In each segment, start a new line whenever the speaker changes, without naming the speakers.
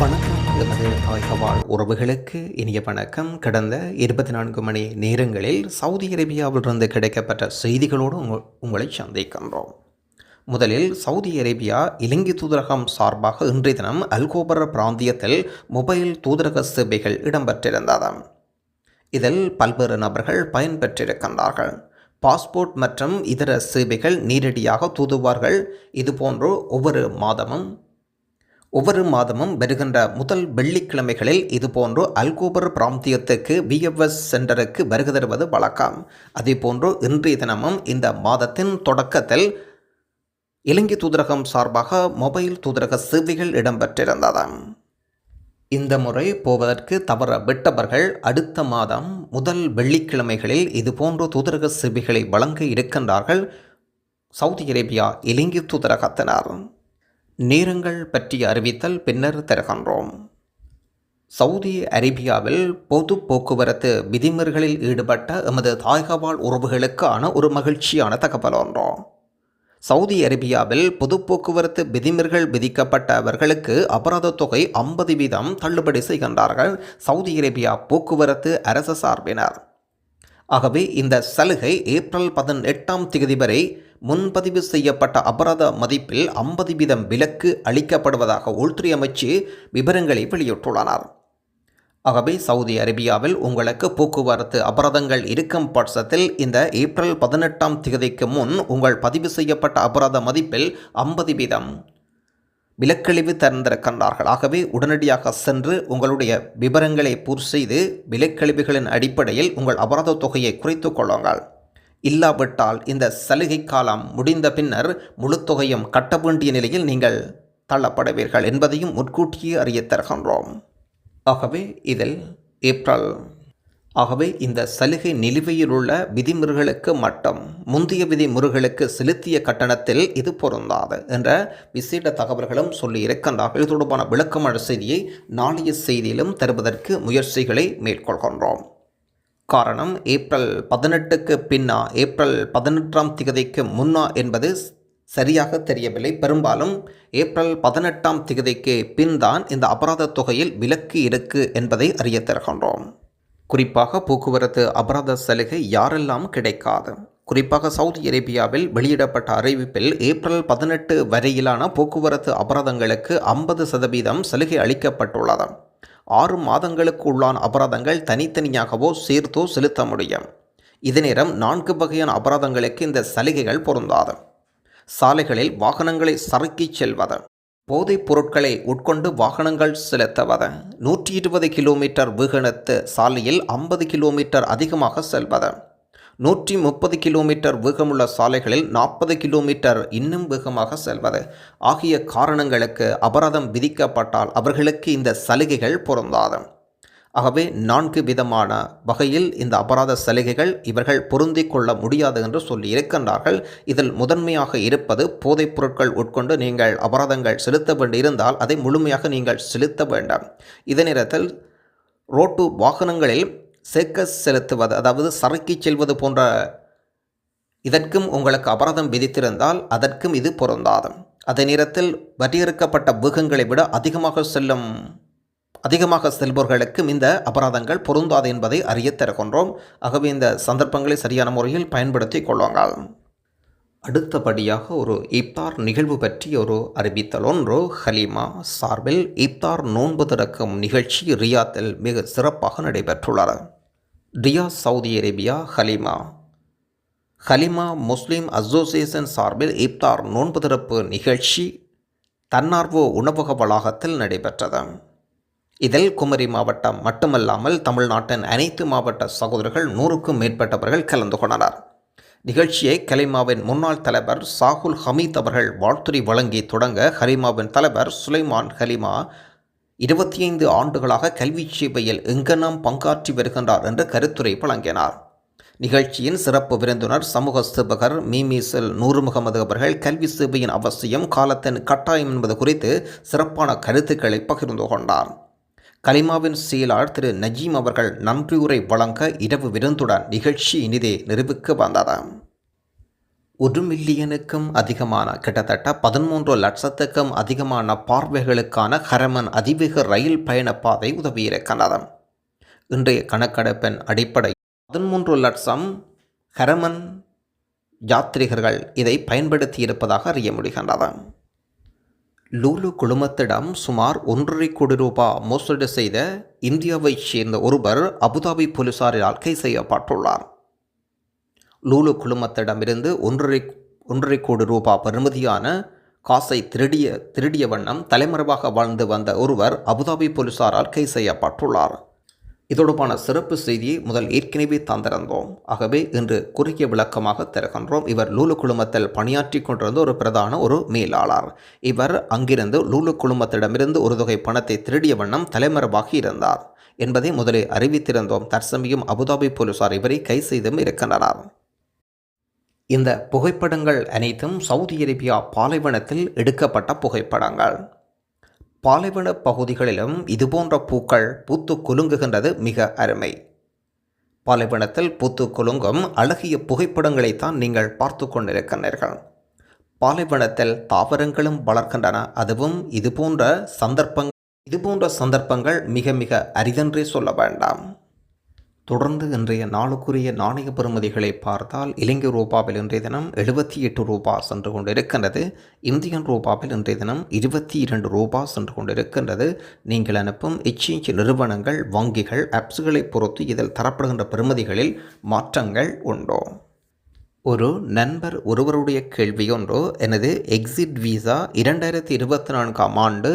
வணக்கம். எமது தாய்கவாழ் உறவுகளுக்கு இனிய வணக்கம். கடந்த இருபத்தி நான்கு மணி நேரங்களில் சவுதி அரேபியாவிலிருந்து கிடைக்கப்பட்ட செய்திகளோடு உங்களை சந்திக்கின்றோம். முதலில் சவுதி அரேபியா இலங்கை தூதரகம் சார்பாக இன்றைய தினம் அல்கோபர் பிராந்தியத்தில் மொபைல் தூதரக சேவைகள் இடம்பெற்றிருந்தது இதில் பல்வேறு நபர்கள் பயன்பெற்றிருக்கின்றார்கள். பாஸ்போர்ட் மற்றும் இதர சேவைகள் நேரடியாக தூதுவார்கள். இதுபோன்று ஒவ்வொரு மாதமும் ஒவ்வொரு மாதமும் வருகின்ற முதல் வெள்ளிக்கிழமைகளில் இதுபோன்று அல்கோபர் பிராந்தியத்துக்கு விஎஃப்எஸ் சென்டருக்கு வருகை தருவது வழக்கம். அதேபோன்று இன்றைய தினமும் இந்த மாதத்தின் தொடக்கத்தில் இலங்கை தூதரகம் சார்பாக மொபைல் தூதரக சேவைகள் இடம்பெற்றிருந்தது இந்த முறை போவதற்கு தவற விட்டவர்கள் அடுத்த மாதம் முதல் வெள்ளிக்கிழமைகளில் இதுபோன்ற தூதரக சேவைகளை வழங்க இருக்கின்றார்கள் சவுதி அரேபியா இலங்கை தூதரகத்தினர். நேரங்கள் பற்றி அறிவித்தல் பின்னர் தருகின்றோம். சவுதி அரேபியாவில் பொது போக்குவரத்து விதிமுறைகளில் ஈடுபட்ட எமது தாயகவாழ் உறவுகளுக்கான ஒரு மகிழ்ச்சியான தகவல் ஒன்றும் சவுதி அரேபியாவில் பொது போக்குவரத்து விதிமுறைகள் விதிக்கப்பட்டவர்களுக்கு அபராத தொகை ஐம்பது வீதம் தள்ளுபடி செய்கின்றார்கள் சவுதி அரேபியா போக்குவரத்து அரசு சார்பினர். ஆகவே இந்த சலுகை ஏப்ரல் பதினெட்டாம் தேதி வரை முன்பதிவு செய்யப்பட்ட அபராத மதிப்பில் ஐம்பது வீதம் விலக்கு அளிக்கப்படுவதாக உள்துறை அமைச்சு விவரங்களை வெளியிட்டுள்ளனர். ஆகவே சவுதி அரேபியாவில் உங்களுக்கு போக்குவரத்து அபராதங்கள் இருக்கும் பட்சத்தில் இந்த ஏப்ரல் பதினெட்டாம் தேதிக்கு முன் உங்கள் பதிவு செய்யப்பட்ட அபராத மதிப்பில் ஐம்பது வீதம் விலக்கழிவு தந்திருக்கின்றார்கள். ஆகவே உடனடியாக சென்று உங்களுடைய விவரங்களை பூர்த்தி செய்து விலக்கழிவுகளின் அடிப்படையில் உங்கள் அபராத தொகையை குறைத்து கொள்ளுங்கள். இல்லாவிட்டால் இந்த சலுகை காலம் முடிந்த பின்னர் முழு தொகையும் கட்ட வேண்டிய நிலையில் நீங்கள் தள்ளப்படுவீர்கள் என்பதையும் முன்கூட்டியே அறிய தருகின்றோம். ஆகவே இதில் ஏப்ரல். ஆகவே இந்த சலுகை நிலுவையில் உள்ள விதிமுறைகளுக்கு மட்டும் முந்தைய விதிமுறைகளுக்கு செலுத்திய கட்டணத்தில் இது பொருந்தாது என்ற விசேட தகவல்களும் சொல்லி இருக்கின்றார்கள். இது தொடர்பான விளக்கமான செய்தியை நாளைய செய்தியிலும் தருவதற்கு முயற்சிகளை மேற்கொள்கின்றோம். காரணம் ஏப்ரல் பதினெட்டுக்கு பின்னா ஏப்ரல் பதினெட்டாம் திகதிக்கு முன்னா என்பது சரியாக தெரியவில்லை. பெரும்பாலும் ஏப்ரல் பதினெட்டாம் திகதிக்கு பின்தான் இந்த அபராத தொகையில் விலக்கு இருக்கு என்பதை அறிய தருகின்றோம். குறிப்பாக போக்குவரத்து அபராத சலுகை யாரெல்லாம் கிடைக்காது? குறிப்பாக சவுதி அரேபியாவில் வெளியிடப்பட்ட அறிவிப்பில் ஏப்ரல் பதினெட்டு வரையிலான போக்குவரத்து அபராதங்களுக்கு ஐம்பது சதவீதம் சலுகை அளிக்கப்பட்டுள்ளது. ஆறு மாதங்களுக்கு உள்ளான அபராதங்கள் தனித்தனியாகவோ சேர்த்தோ செலுத்த முடியும். இதே நேரம் நான்கு வகையான அபராதங்களுக்கு இந்த சலுகைகள் பொருந்தாது. சாலைகளில் வாகனங்களை சறுக்கிச் செல்வது போதைப் பொருட்களை உட்கொண்டு வாகனங்கள் செலுத்துவது நூற்றி இருபது கிலோமீட்டர் வேகனத்து சாலையில் ஐம்பது கிலோமீட்டர் அதிகமாக செல்வது நூற்றி முப்பது கிலோமீட்டர் வேகமுள்ள சாலைகளில் நாற்பது கிலோமீட்டர் இன்னும் வேகமாக செல்வது. ஆகிய காரணங்களுக்கு அபராதம் விதிக்கப்பட்டால் அவர்களுக்கு இந்த சலுகைகள் பொருந்தாது. ஆகவே நான்கு விதமான வகையில் இந்த அபராத சலுகைகள் இவர்கள் பொருந்தி கொள்ள முடியாது என்று சொல்லி இருக்கின்றார்கள். இதில் முதன்மையாக இருப்பது போதைப் பொருட்கள் உட்கொண்டு நீங்கள் அபராதங்கள் செலுத்த வேண்டியிருந்தால் அதை முழுமையாக நீங்கள் செலுத்த வேண்டாம். இதே நேரத்தில் ரோட்டு வாகனங்களில் சேர்க்க செலுத்துவது அதாவது சறுக்கி செல்வது போன்ற இதற்கும் உங்களுக்கு அபராதம் விதித்திருந்தால் அதற்கும் இது பொருந்தாதம் அதே நேரத்தில் வரையறுக்கப்பட்ட வேகங்களை விட அதிகமாக செல்லும் அதிகமாக செல்பவர்களுக்கும் இந்த அபராதங்கள் பொருந்தாது என்பதை அறியத் தருகின்றோம். ஆகவே இந்த சந்தர்ப்பங்களை சரியான முறையில் பயன்படுத்தி கொள்ளுங்கள். அடுத்தபடியாக ஒரு இப்தார் நிகழ்வு பற்றி ஒரு அறிவித்தல் ஒன்று ஹலீமா சார்பில் இப்தார் நோன்பு திறக்கும் நிகழ்ச்சி ரியாத்தில் மிக சிறப்பாக நடைபெற்றுள்ளது. Riya Saudi Arabia Halima. Halima Muslim association சார்பில் இப்தார் நோன்பு திறப்பு நிகழ்ச்சி தன்னார்வ உணவக வளாகத்தில் நடைபெற்றது. இதில் குமரி மாவட்டம் மட்டுமல்லாமல் தமிழ்நாட்டின் அனைத்து மாவட்ட சகோதரர்கள் நூறுக்கும் மேற்பட்டவர்கள் கலந்து கொண்டனர். நிகழ்ச்சியை கலிமாவின் முன்னாள் தலைவர் சாகுல் ஹமீத் அவர்கள் வாழ்த்துறை வழங்கி தொடங்க ஹலிமாவின் தலைவர் சுலைமான் ஹலிமா இருபத்தி ஐந்து ஆண்டுகளாக கல்வி சேவையில் எங்கெல்லாம் பங்காற்றி வருகின்றார் என்று கருத்துரை வழங்கினார். நிகழ்ச்சியின் சிறப்பு விருந்தினர் சமூக சேவகர் மீமீசல் நூறு முகமது அவர்கள் கல்வி சேவையின் அவசியம் காலத்தின் கட்டாயம் என்பது குறித்து சிறப்பான கருத்துக்களை பகிர்ந்து கொண்டார். கலிமாவின் செயலாளர் திரு நஜீம் அவர்கள் நன்றியுரை வழங்க இரவு விருந்துடன் நிகழ்ச்சி இனிதே நிரூபிக்க வந்ததாம் ஒரு மில்லியனுக்கும் அதிகமான கிட்டத்தட்ட பதிமூன்று லட்சத்துக்கும் அதிகமான பார்வைகளுக்கான ஹரமன் அதிவேக ரயில் பயண பாதை உதவியிருக்கின்றது இன்றைய கணக்கெடுப்பின் அடிப்படை பதிமூன்று லட்சம் ஹரமன் யாத்ரிகர்கள் இதை பயன்படுத்தி இருப்பதாக அறிய முடிகின்றது. லூலு குழுமத்திடம் சுமார் ஒன்றரை கோடி ரூபாய் மோசடி செய்த இந்தியாவைச் சேர்ந்த ஒருவர் அபுதாபி போலீசாரால் கைது செய்யப்பட்டுள்ளார். லூலு குழுமத்திடமிருந்து ஒன்றரை ஒன்றரை கோடி ரூபாய் பெறுமதியான காசை திருடிய திருடிய வண்ணம் தலைமறைவாக வாழ்ந்து வந்த ஒருவர் அபுதாபி போலீசாரால் கைது செய்யப்பட்டுள்ளார். இதோடுபான சிறப்பு செய்தியை முதல் ஏற்கனவே தந்திருந்தோம். ஆகவே இன்று குறுகிய விளக்கமாக தருகின்றோம் இவர் லூலு குழுமத்தில் பணியாற்றி கொண்டிருந்த ஒரு பிரதான ஒரு மேலாளர். இவர் அங்கிருந்து லூலு குழுமத்திடமிருந்து ஒரு தொகை பணத்தை திருடிய வண்ணம் தலைமறைவாகி இருந்தார். என்பதை முதலில் அறிவித்திருந்தோம். தற்சமயம் அபுதாபி போலீசார் இவரை கை செய்தும் இருக்கின்றனர். இந்த புகைப்படங்கள் அனைத்தும் சவுதி அரேபியா பாலைவனத்தில் எடுக்கப்பட்ட புகைப்படங்கள். பாலைவன பகுதிகளிலும் இதுபோன்ற பூக்கள் பூத்து குலுங்குகின்றது மிக அருமை. பாலைவனத்தில் பூத்து குலுங்கும் அழகிய புகைப்படங்களைத்தான் நீங்கள் பார்த்து கொண்டிருக்கின்றீர்கள். பாலைவனத்தில் தாவரங்களும் வளர்க்கின்றன. அதுவும் இதுபோன்ற சந்தர்ப்பங்கள் இதுபோன்ற சந்தர்ப்பங்கள் மிக மிக அரிதென்றே சொல்ல வேண்டாம். தொடர்ந்து இன்றைய நாளுக்குரிய நாணய பெறுமதிகளை பார்த்தால் இலங்கை ரூபாவில் இன்றைய தினம் எழுபத்தி எட்டு ரூபா சென்று கொண்டிருக்கின்றது. இந்தியன் ரூபாவில் இன்றைய தினம் இருபத்தி இரண்டு ரூபா சென்று கொண்டிருக்கின்றது. நீங்கள் அனுப்பும் எக்ஸ்சேஞ்ச் நிறுவனங்கள் வங்கிகள் ஆப்ஸ்களை பொறுத்து இதில் தரப்படுகின்ற பெறுமதிகளில் மாற்றங்கள் உண்டோ? ஒரு நண்பர் ஒருவருடைய கேள்வியொன்று எனது எக்ஸிட் விசா இரண்டாயிரத்தி இருபத்தி நான்காம் ஆண்டு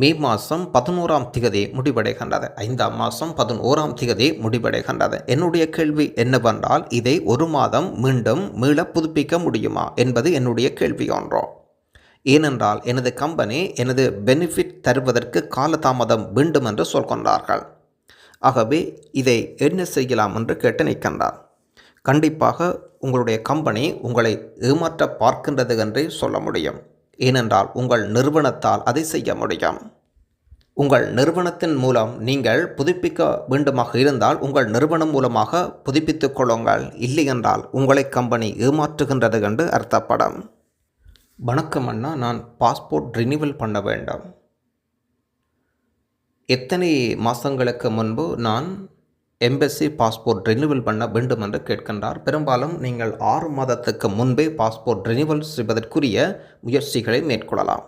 மே மாதம் பதினோராம் திகதி முடிவடைகின்றது. ஐந்தாம் மாதம் பதினோராம் திகதி முடிவடைகின்றது. என்னுடைய கேள்வி என்னவென்றால் இதை ஒரு மாதம் மீண்டும் மீள புதுப்பிக்க முடியுமா என்பது என்னுடைய கேள்வி ஒன்றோ. ஏனென்றால் எனது கம்பெனி எனது பெனிஃபிட் தருவதற்கு காலதாமதம் வேண்டும் என்று சொல்கின்றார்கள். ஆகவே இதை என்ன செய்யலாம் என்று கேட்டு நிற்கின்றார். கண்டிப்பாக உங்களுடைய கம்பெனி உங்களை ஏமாற்ற பார்க்கின்றது என்றே சொல்ல முடியும். ஏனென்றால் உங்கள் நிறுவனத்தால் அதை செய்ய முடியும். உங்கள் நிறுவனத்தின் மூலம் நீங்கள் புதுப்பிக்க வேண்டுமாக இருந்தால் உங்கள் நிறுவனம் மூலமாக புதுப்பித்துக் கொள்ளுங்கள். இல்லையென்றால் உங்களை கம்பெனி ஏமாற்றுகின்றது என்று அர்த்தப்படும். வணக்கம் அண்ணா நான் பாஸ்போர்ட் ரினிவல் பண்ண வேண்டும். எத்தனை மாதங்களுக்கு முன்பு நான் எம்பசி பாஸ்போர்ட் ரினிவல் பண்ண வேண்டும் என்று கேட்கின்றார். பெரும்பாலும் நீங்கள் ஆறு மாதத்துக்கு முன்பே பாஸ்போர்ட் ரினிவல் செய்வதற்குரிய முயற்சிகளை மேற்கொள்ளலாம்.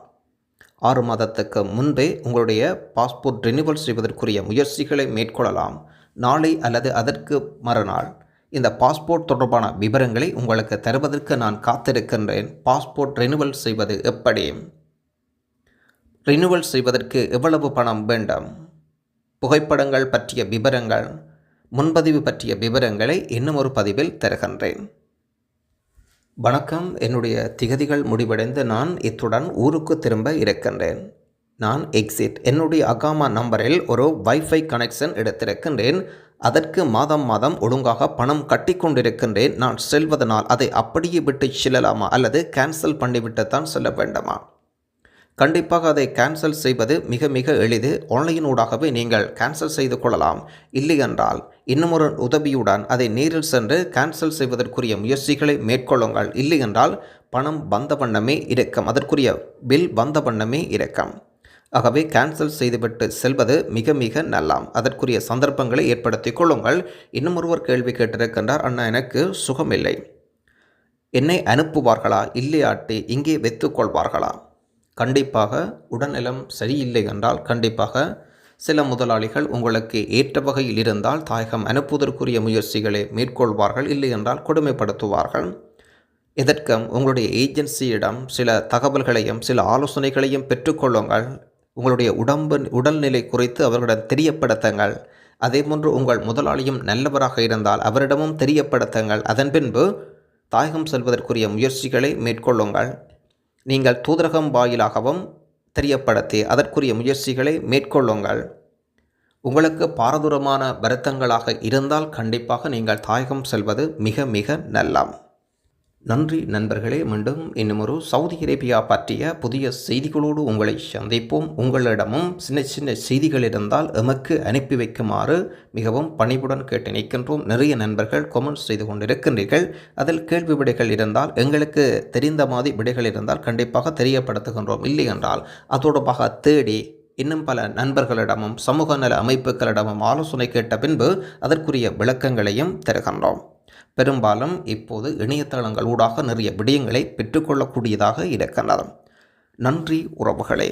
ஆறு மாதத்துக்கு முன்பே உங்களுடைய பாஸ்போர்ட் ரினிவல் செய்வதற்குரிய முயற்சிகளை மேற்கொள்ளலாம். நாளை அல்லது அதற்கு மறுநாள். இந்த பாஸ்போர்ட் தொடர்பான விவரங்களை உங்களுக்கு தருவதற்கு நான் காத்திருக்கின்றேன். பாஸ்போர்ட் ரினுவல் செய்வது எப்படி? ரினுவல் செய்வதற்கு எவ்வளவு பணம் வேண்டும்? புகைப்படங்கள் பற்றிய விவரங்கள் முன்பதிவு பற்றிய விவரங்களை இன்னும் ஒரு பதிவில் தருகின்றேன். வணக்கம். என்னுடைய திகதிகள் முடிவடைந்து நான் இத்துடன் ஊருக்கு திரும்ப இருக்கின்றேன். நான் எக்ஸிட் என்னுடைய அகாமா நம்பரில் ஒரு வைஃபை கனெக்ஷன் எடுத்திருக்கின்றேன். அதற்கு மாதம் மாதம் ஒழுங்காக பணம் கட்டி கொண்டிருக்கின்றேன். நான் செல்வதனால் அதை அப்படியே விட்டு செல்லலாமா அல்லது கேன்சல் பண்ணிவிட்டு சொல்ல வேண்டுமா? கண்டிப்பாக அதை கேன்சல் செய்வது மிக மிக எளிது. ஆன்லைனூடாகவே நீங்கள் கேன்சல் செய்து கொள்ளலாம். இல்லையென்றால் இன்னுமொரு உதவியுடன் அதை நேரில் சென்று கேன்சல் செய்வதற்குரிய முயற்சிகளை மேற்கொள்ளுங்கள். இல்லையென்றால் பணம் வந்த வண்ணமே இருக்கும். அதற்குரிய பில் வந்த வண்ணமே இருக்கும். ஆகவே கேன்சல் செய்துவிட்டு செல்வது மிக மிக நல்லாம் அதற்குரிய சந்தர்ப்பங்களை ஏற்படுத்தி கொள்ளுங்கள். இன்னும் ஒருவர் கேள்வி கேட்டிருக்கின்றார் அண்ணா எனக்கு சுகமில்லை. என்னை அனுப்புவார்களா? இல்லையாட்டி இங்கே வைத்துக்கொள்வார்களா கண்டிப்பாக உடல்நலம் சரியில்லை என்றால் கண்டிப்பாக சில முதலாளிகள் உங்களுக்கு ஏற்ற வகையில் இருந்தால் தாயகம் அனுப்புவதற்குரிய முயற்சிகளை மேற்கொள்வார்கள் இல்லை என்றால் கொடுமைப்படுத்துவார்கள். இதற்கும் உங்களுடைய ஏஜென்சியிடம் சில தகவல்களையும் சில ஆலோசனைகளையும் பெற்றுக்கொள்ளுங்கள் உங்களுடைய உடம்பு உடல்நிலை குறித்து அவர்களிடம் தெரியப்படுத்துங்கள். அதேபோன்று உங்கள் முதலாளியும் நல்லவராக இருந்தால் அவரிடமும் தெரியப்படுத்துங்கள். அதன் பின்பு தாயகம் செல்வதற்குரிய முயற்சிகளை மேற்கொள்ளுங்கள். நீங்கள் தூதரகம் வாயிலாகவும் தெரியப்படுத்தி அதற்குரிய முயற்சிகளை மேற்கொள்ளுங்கள். உங்களுக்கு பாரதூரமான வருத்தங்களாக இருந்தால் கண்டிப்பாக நீங்கள் தாயகம் செல்வது மிக மிக நல்லம். நன்றி நண்பர்களே மீண்டும் இன்னுமொரு சவுதி அரேபியா பற்றிய புதிய செய்திகளோடு உங்களை சந்திப்போம். உங்களிடமும் சின்ன சின்ன செய்திகள் இருந்தால் எமக்கு அனுப்பி வைக்குமாறு மிகவும் பணிவுடன் கேட்டு நிற்கின்றோம். நிறைய நண்பர்கள் கொமெண்ட்ஸ் செய்து கொண்டிருக்கின்றீர்கள். அதில் கேள்வி விடைகள் இருந்தால் எங்களுக்கு தெரிந்த மாதிரி விடைகள் இருந்தால் கண்டிப்பாக தெரியப்படுத்துகின்றோம். இல்லை என்றால் அதோடமாக தேடி இன்னும் பல நண்பர்களிடமும் சமூக நல அமைப்புகளிடமும் ஆலோசனை கேட்ட பின்பு அதற்குரிய விளக்கங்களையும் தருகின்றோம். பெரும்பாலும் இப்போது இணையதளங்கள் ஊடாக நிறைய விடயங்களை பெற்றுக்கொள்ளக்கூடியதாக இருக்கின்றது நன்றி உறவுகளே.